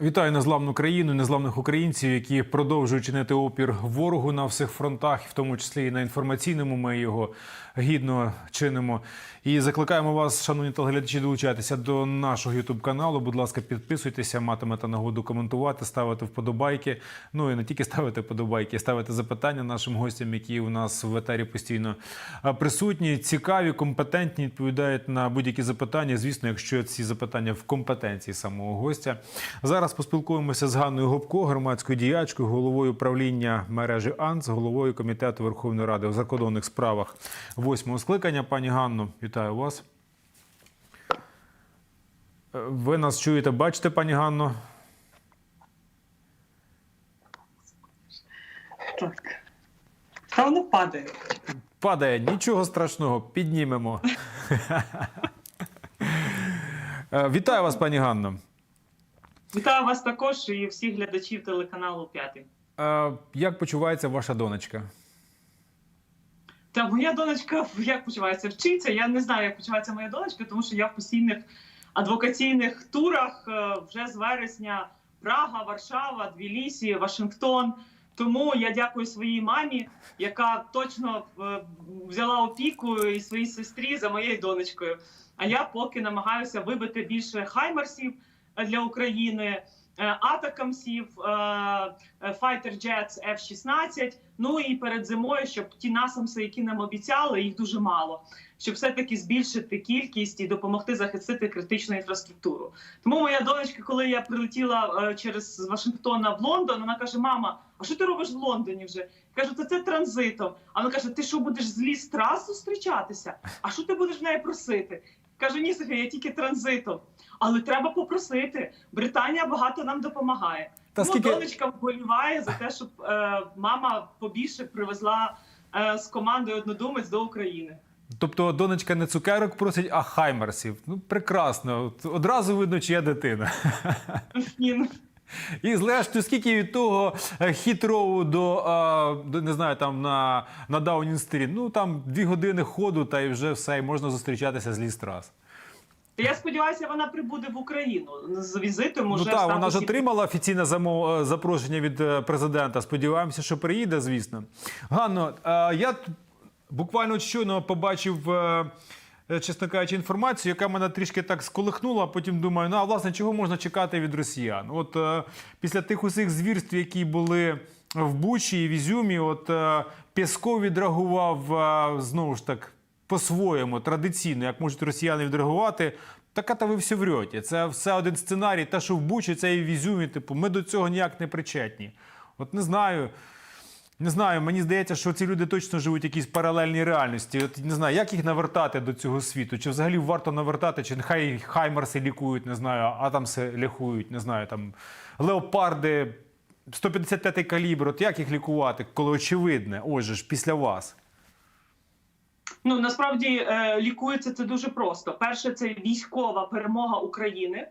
Вітаю незламну країну, незламних українців, які продовжують чинити опір ворогу на всіх фронтах, в тому числі і на інформаційному. Ми його гідно чинимо. І закликаємо вас, шановні телеглядачі, долучатися до нашого ютуб каналу. Будь ласка, підписуйтеся, матимете нагоду коментувати, ставити вподобайки. Ну і не тільки ставити вподобайки, ставити запитання нашим гостям, які у нас в етері постійно присутні, цікаві, компетентні, відповідають на будь-які запитання. Звісно, якщо ці запитання в компетенції самого гостя. Зараз поспілкуємося з Ганною Гопко, громадською діячкою, головою правління мережі АНС, головою комітету Верховної Ради у закордонних справах восьмого скликання. Пані Ганно, вітаю вас. Е, Ви нас чуєте, бачите, пані Ганно? Так. Та воно падає. Падає, нічого страшного, піднімемо. Е, Вітаю вас, пані Ганно. Вітаю вас також і всіх глядачів телеканалу П'ятий. Як почувається ваша донечка? Та моя донечка як почувається? Вчиться. Я не знаю, як почувається моя донечка, тому що я в постійних адвокаційних турах е, вже з вересня Прага, Варшава, Тбілісі, Вашингтон. Тому я дякую своїй мамі, яка точно е, взяла опіку і своїй сестрі за моєю донечкою. А я поки намагаюся вибити більше хаймерсів для України, е, атакамсів, Fighter Jets F-16, Ну і перед зимою, щоб ті насамси, які нам обіцяли, їх дуже мало, щоб все-таки збільшити кількість і допомогти захистити критичну інфраструктуру. Тому моя донечка, коли я прилетіла е, через Вашингтона в Лондон, вона каже: Мама, а що ти робиш в Лондоні вже? Кажу, то це транзитом. А вона каже: Ти що будеш з ліс трас зустрічатися? А що ти будеш в неї просити? Кажу, ні, Софія, я тільки транзитом. Але треба попросити. Британія багато нам допомагає. Та Тому скільки- донечка вболіває за те, щоб е, мама побільше привезла е, з командою однодумець до України. Тобто донечка не цукерок просить, а хаймерсів. Ну, прекрасно. Одразу видно, чия дитина. Ні, ну, І зрештою, скільки від того е, хітроу до, до не знаю, там на, на Даунінг-стріт? Ну там дві години ходу, та й вже все, і можна зустрічатися з ліс-трас. Я сподіваюся, вона прибуде в Україну з візитом. Ну Уже так, вона ж отримала офіційне замов... е, запрошення від е, президента. Сподіваємося, що приїде, звісно. Ганно, я буквально щойно побачив. Е, Чесно кажучи, інформацію, яка мене трішки так сколихнула, а потім думаю, ну а власне чого можна чекати від росіян? От е, після тих усіх звірств, які були в Бучі і в Ізюмі, от е, Пєсков відреагував е, знову ж так по-своєму, традиційно, як можуть росіяни відреагувати. Так та ви все врете. Це все один сценарій. Те, що в Бучі, це і в Ізюмі. Типу, ми до цього ніяк не причетні. От не знаю. Не знаю, мені здається, що ці люди точно живуть в якійсь паралельній реальності. От не знаю, як їх навертати до цього світу? Чи взагалі варто навертати, чи нехай хаймарси лікують, не знаю, атомси лікують, не знаю, там леопарди, 155-й калібр. От як їх лікувати, коли очевидне, ось ж після вас. Ну насправді е, лікується це дуже просто. Перше, це військова перемога України.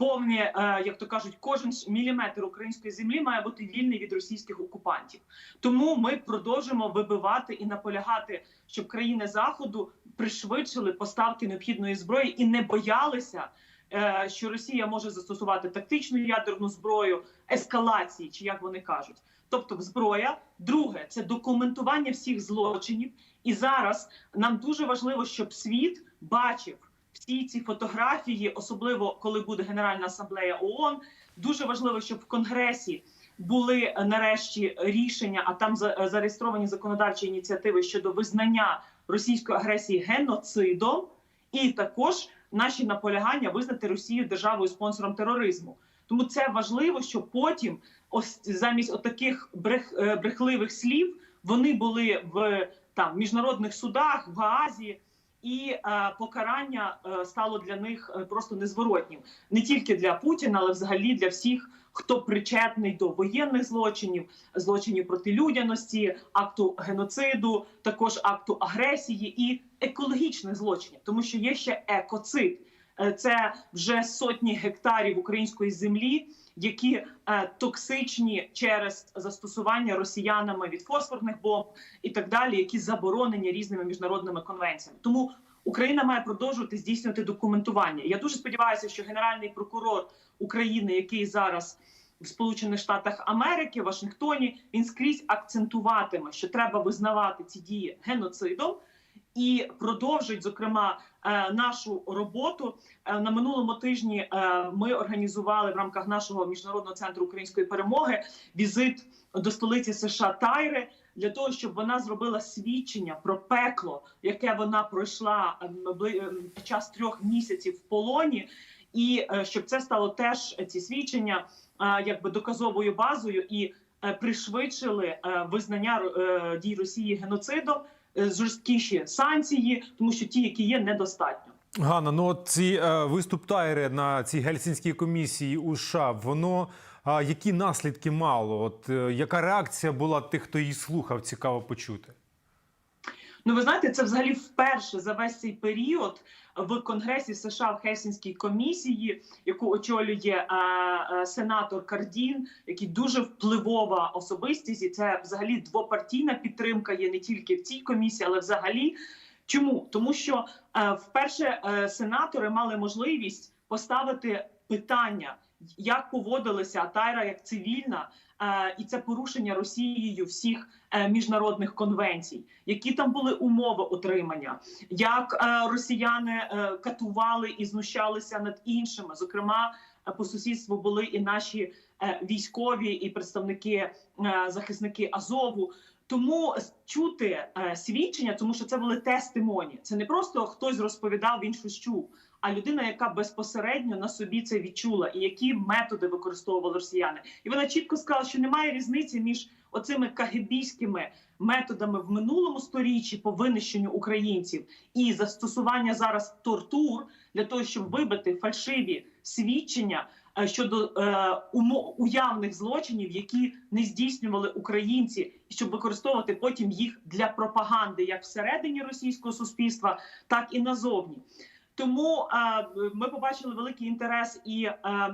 Повне, е, як то кажуть, кожен міліметр української землі має бути вільний від російських окупантів. Тому ми продовжимо вибивати і наполягати, щоб країни заходу пришвидшили поставки необхідної зброї і не боялися, е, що Росія може застосувати тактичну ядерну зброю ескалації, чи як вони кажуть. Тобто, зброя, друге це документування всіх злочинів. І зараз нам дуже важливо, щоб світ бачив всі ці фотографії, особливо коли буде Генеральна асамблея ООН. Дуже важливо, щоб в Конгресі були е, нарешті рішення, а там е, зареєстровані законодавчі ініціативи щодо визнання російської агресії геноцидом, і також наші наполягання визнати Росію державою спонсором тероризму. Тому це важливо, щоб потім, ось замість отаких брех, е, брехливих слів, вони були в там міжнародних судах в Гаазі, і е, покарання е, стало для них е, просто незворотнім не тільки для Путіна, але взагалі для всіх, хто причетний до воєнних злочинів, злочинів проти людяності, акту геноциду, також акту агресії і екологічних злочинів, тому що є ще екоцид. Е, Це вже сотні гектарів української землі, які е, токсичні через застосування росіянами від фосфорних бомб і так далі, які заборонені різними міжнародними конвенціями. Тому Україна має продовжувати здійснювати документування. Я дуже сподіваюся, що генеральний прокурор України, який зараз в Сполучених Штатах Америки, Вашингтоні, він скрізь акцентуватиме, що треба визнавати ці дії геноцидом. І продовжить зокрема е, нашу роботу Е, на минулому тижні. е, Ми організували в рамках нашого міжнародного центру української перемоги візит до столиці США Тайри для того, щоб вона зробила свідчення про пекло, яке вона пройшла ем, ем, під час трьох місяців в полоні, і щоб це стало теж ці свідчення якби доказовою базою і пришвидшили визнання дій Росії геноцидом, жорсткіші санкції, тому що ті, які є, недостатньо. Ганна, ну от ці е, виступ Тайри на цій гельсінській комісії у США, воно е, які наслідки мало? От е, яка реакція була тих, хто її слухав? Цікаво почути. Ну, ви знаєте, це взагалі вперше за весь цей період в Конгресі США в Хельсінській комісії, яку очолює е, е, сенатор Кардін, який дуже впливова особистість, і це взагалі двопартійна підтримка є не тільки в цій комісії, але взагалі. Чому тому, що е, вперше е, сенатори мали можливість поставити питання, як поводилася Атайра як цивільна, е, і це порушення Росією всіх е, міжнародних конвенцій, які там були умови отримання, як е, росіяни катували і знущалися над іншими. Зокрема, по сусідству були і наші військові, і представники захисники Азову. Тому чути свідчення, тому що це були тестимоні. Це не просто хтось розповідав, він щось чув, а людина, яка безпосередньо на собі це відчула, і які методи використовували росіяни. І вона чітко сказала, що немає різниці між оцими кагебійськими методами в минулому сторіччі по винищенню українців і застосування зараз тортур для того, щоб вибити фальшиві свідчення е, щодо е, умо- уявних злочинів, які не здійснювали українці, щоб використовувати потім їх для пропаганди як всередині російського суспільства, так і назовні. Тому ми побачили великий інтерес і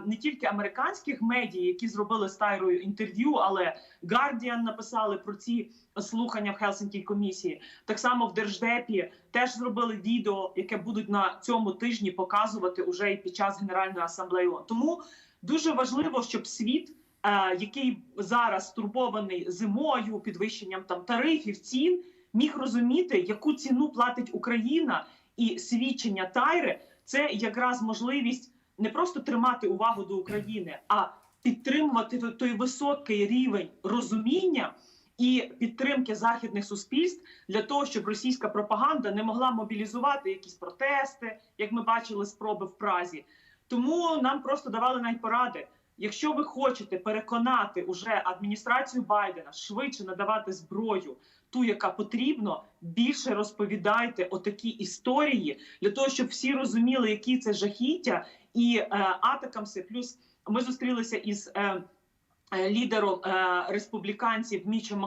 не тільки американських медій, які зробили з Тайрою інтерв'ю, але Guardian написали про ці слухання в Хелсинкій комісії. Так само в Держдепі теж зробили відео, яке будуть на цьому тижні показувати уже і під час Генеральної асамблеї. Тому дуже важливо, щоб світ, який зараз стурбований зимою, підвищенням там тарифів, цін, міг розуміти, яку ціну платить Україна, і свідчення Тайри це якраз можливість не просто тримати увагу до України, а підтримувати той- високий рівень розуміння і підтримки західних суспільств для того, щоб російська пропаганда не могла мобілізувати якісь протести, як ми бачили спроби в Празі. Тому нам просто давали навіть поради. Якщо ви хочете переконати уже адміністрацію Байдена швидше надавати зброю, ту, яка потрібно, більше розповідайте отакі історії для того, щоб всі розуміли, які це жахіття, і е, атакамси. Плюс ми зустрілися із. Е, е, Лідером е, республіканців Мічем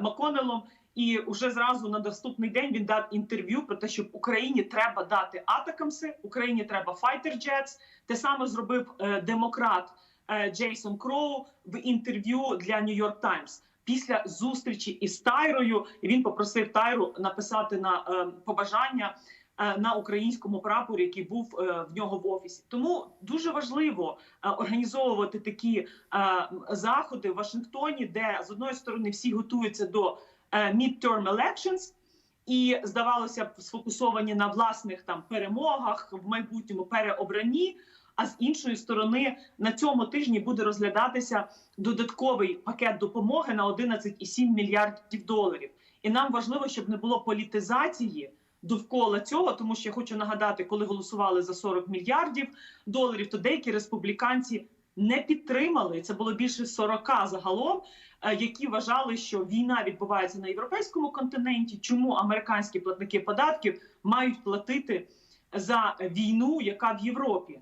Маконелом, і вже зразу на наступний день він дав інтерв'ю про те, що Україні треба дати атакамси, Україні треба fighter jets. Те саме зробив е, демократ е, Джейсон Кроу в інтерв'ю для New York Times. Після зустрічі із Тайрою він попросив Тайру написати на е, побажання е, на українському прапорі, який був е, в нього в офісі. Тому дуже важливо е, організовувати такі е, заходи в Вашингтоні, де з одної сторони всі готуються до midterm elections, і здавалося б, сфокусовані на власних там перемогах в майбутньому переобранні. А з іншої сторони, на цьому тижні буде розглядатися додатковий пакет допомоги на 11,7 мільярдів доларів. І нам важливо, щоб не було політизації довкола цього, тому що я хочу нагадати, коли голосували за 40 мільярдів доларів, то деякі республіканці не підтримали. Це було більше 40 загалом, е, які вважали, що війна відбувається на європейському континенті. Чому американські платники податків мають платити за війну, яка в Європі?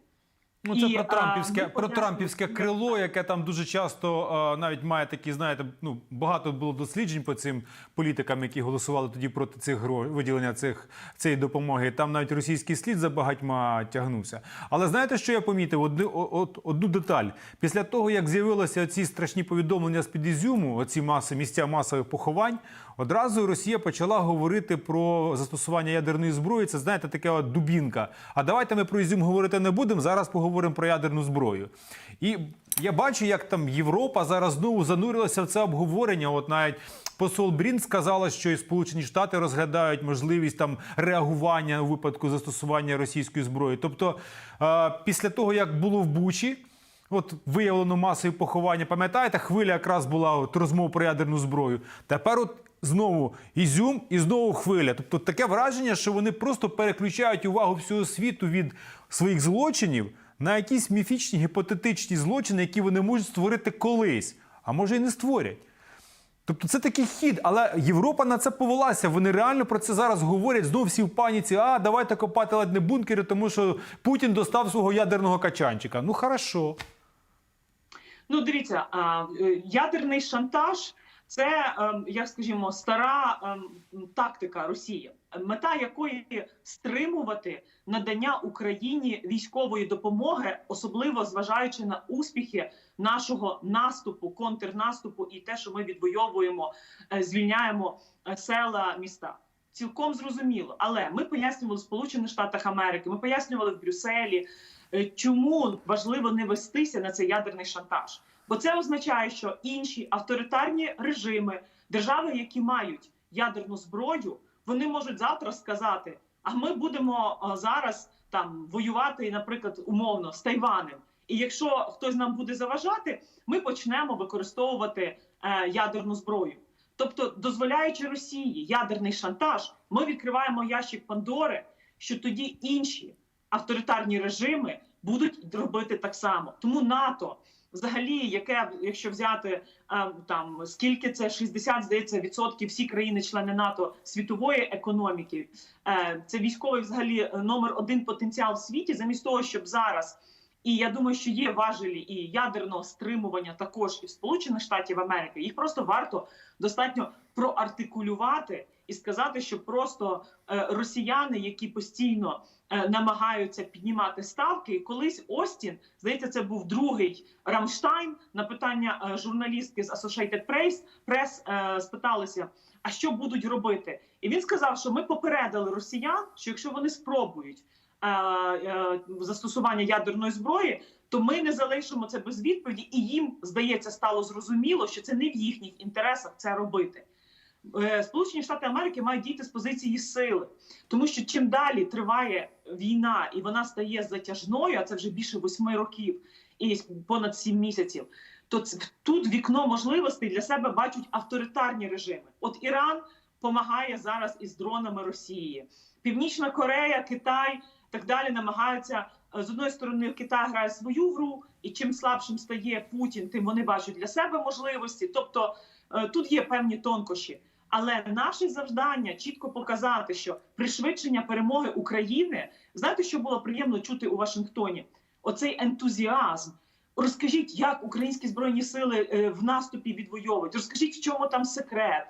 Ну, це І, про а, трампівське, ми про трампівське крило, яке там дуже часто а, навіть має такі, знаєте, ну багато було досліджень по цим політикам, які голосували тоді проти цих грошей, виділення цих цієї допомоги. Там навіть російський слід за багатьма тягнувся. Але знаєте, що я помітив? Одну, от, одну деталь. Після того, як з'явилися ці страшні повідомлення з під Ізюму, оці маси, місця масових поховань, одразу Росія почала говорити про застосування ядерної зброї. Це знаєте, така от дубінка. А давайте ми про Ізюм говорити не будемо. Зараз поговоримо про ядерну зброю. І я бачу, як там Європа зараз знову занурилася в це обговорення. От навіть посол Брін сказала, що і Сполучені Штати розглядають можливість там реагування у випадку застосування російської зброї. Тобто, е, після того як було в Бучі. От виявлено масові поховання. Пам'ятаєте, хвиля якраз була от розмов про ядерну зброю. Тепер от знову ізюм і знову хвиля. Тобто таке враження, що вони просто переключають увагу всього світу від своїх злочинів на якісь міфічні гіпотетичні злочини, які вони можуть створити колись, а може і не створять. Тобто це такий хід, але Європа на це повелася. Вони реально про це зараз говорять. Знов всі в паніці. А давайте копати ледь не бункери, тому що Путін достав свого ядерного качанчика. Ну хорошо. Ну, дивіться, е, ядерний шантаж це, ем, як скажімо, стара ем, тактика Росії, мета якої стримувати надання Україні військової допомоги, особливо зважаючи на успіхи нашого наступу, контрнаступу і те, що ми відвоюємо, е, звільняємо е, села, міста. Цілком зрозуміло, але ми пояснювали в Сполучених Штатах Америки, ми пояснювали в Брюсселі, Е, чому важливо не вестися на цей ядерний шантаж. Бо це означає, що інші авторитарні режими, держави, які мають ядерну зброю, вони можуть завтра сказати: а ми будемо зараз там воювати, наприклад, умовно з Тайванем. І якщо хтось нам буде заважати, ми почнемо використовувати е, ядерну зброю. Тобто, дозволяючи Росії ядерний шантаж, ми відкриваємо ящик Пандори, що тоді інші авторитарні режими будуть робити так само. Тому НАТО, взагалі, яке якщо взяти е, там скільки це 60, здається, відсотків всі країни-члени НАТО світової економіки, е, це військовий взагалі номер один потенціал в світі, замість того, щоб зараз. І я думаю, що є важелі і ядерного стримування також і в Сполучених Штатів Америки. Їх просто варто достатньо проартикулювати і сказати, що просто е, росіяни, які постійно е, намагаються піднімати ставки, і колись Остін, здається, це був другий Рамштайн. На питання е, журналістки з Associated Press, е, спиталися, а що будуть робити? І він сказав, що ми попередили росіян, що якщо вони спробують застосування ядерної зброї, то ми не залишимо це без відповіді, і їм здається стало зрозуміло, що це не в їхніх інтересах це робити. Е, Сполучені Штати Америки мають діяти з позиції сили, тому що чим далі триває війна і вона стає затяжною, а це вже більше восьми років і понад сім місяців. То тут вікно можливостей для себе бачать авторитарні режими. От Іран допомагає зараз із дронами Росії, Північна Корея, Китай так далі намагаються е, з одної сторони Китай грає свою гру, і чим слабшим стає Путін, тим вони бачать для себе можливості. Тобто е, тут є певні тонкощі. Але наше завдання чітко показати, що пришвидшення перемоги України, знаєте, що було приємно чути у Вашингтоні? Оцей ентузіазм. Розкажіть, як українські збройні сили е, в наступі відвоюють. Розкажіть, в чому там секрет.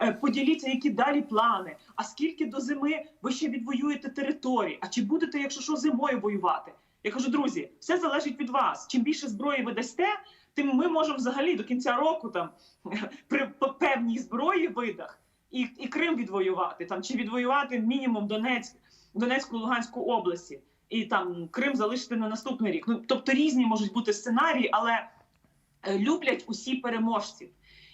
Е, Поділіться, які далі плани. А скільки до зими ви ще відвоюєте території? А чи будете, якщо що, зимою воювати? Я кажу, друзі, все залежить від вас. Чим більше зброї ви дасте, тим ми можемо взагалі до кінця року там при певній зброї видах і, і Крим відвоювати там чи відвоювати мінімум Донецьк, Донецьку, Луганську області, і там Крим залишити на наступний рік. Ну тобто різні можуть бути сценарії, але е, люблять усі переможців.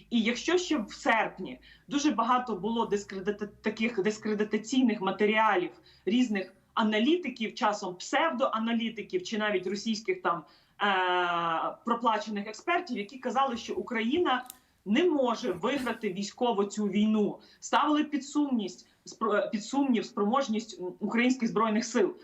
І якщо ще в серпні дуже багато було дискредита... таких дискредитаційних матеріалів різних аналітиків, часом псевдоаналітиків чи навіть російських там проплачених експертів, які казали, що Україна не може виграти військово цю війну, ставили під сумність під сумнів спроможність українських збройних сил.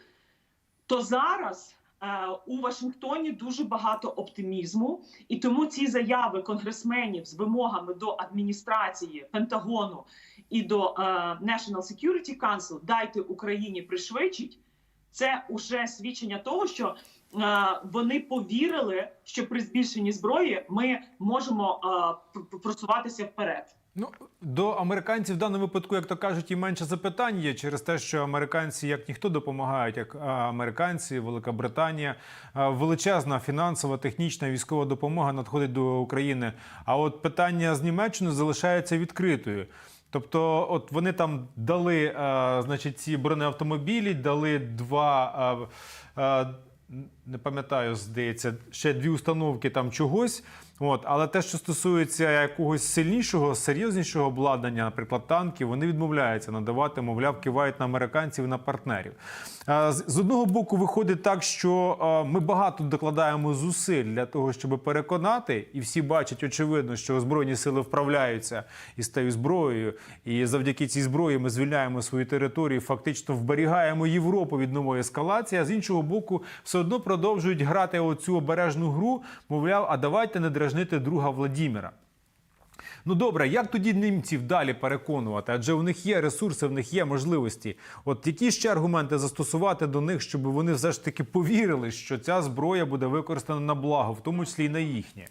То зараз е, у Вашингтоні дуже багато оптимізму, і тому ці заяви конгресменів з вимогами до адміністрації Пентагону і до е, National Security Council «дайте Україні пришвидшить. це уже свідчення того, що е, вони повірили, що при збільшенні зброї ми можемо е, просуватися вперед. Ну, до американців в даному випадку, як то кажуть, і менше запитань є через те, що американці як ніхто допомагають, як американці, Велика Британія, величезна фінансова, технічна, військова допомога надходить до України. А от питання з Німеччиною залишається відкритою. Тобто, от вони там дали, значить, ці бронеавтомобілі, дали два. Не пам'ятаю, здається, ще дві установки там чогось. От, але те, що стосується якогось сильнішого, серйознішого обладнання, наприклад, танків, вони відмовляються надавати, мовляв, кивають на американців і на партнерів. З одного боку, виходить так, що ми багато докладаємо зусиль для того, щоб переконати, і всі бачать очевидно, що збройні сили вправляються і стають зброєю. І завдяки цій зброї ми звільняємо свої території, фактично вберігаємо Європу від нової ескалації. А з іншого боку, все одно продовжують грати оцю обережну гру. Мовляв, а давайте не дражнити друга Владіміра. Ну добре, як тоді німців далі переконувати? Адже у них є ресурси, в них є можливості. От які ще аргументи застосувати до них, щоб вони все ж таки повірили, що ця зброя буде використана на благо, в тому числі і на їхнє?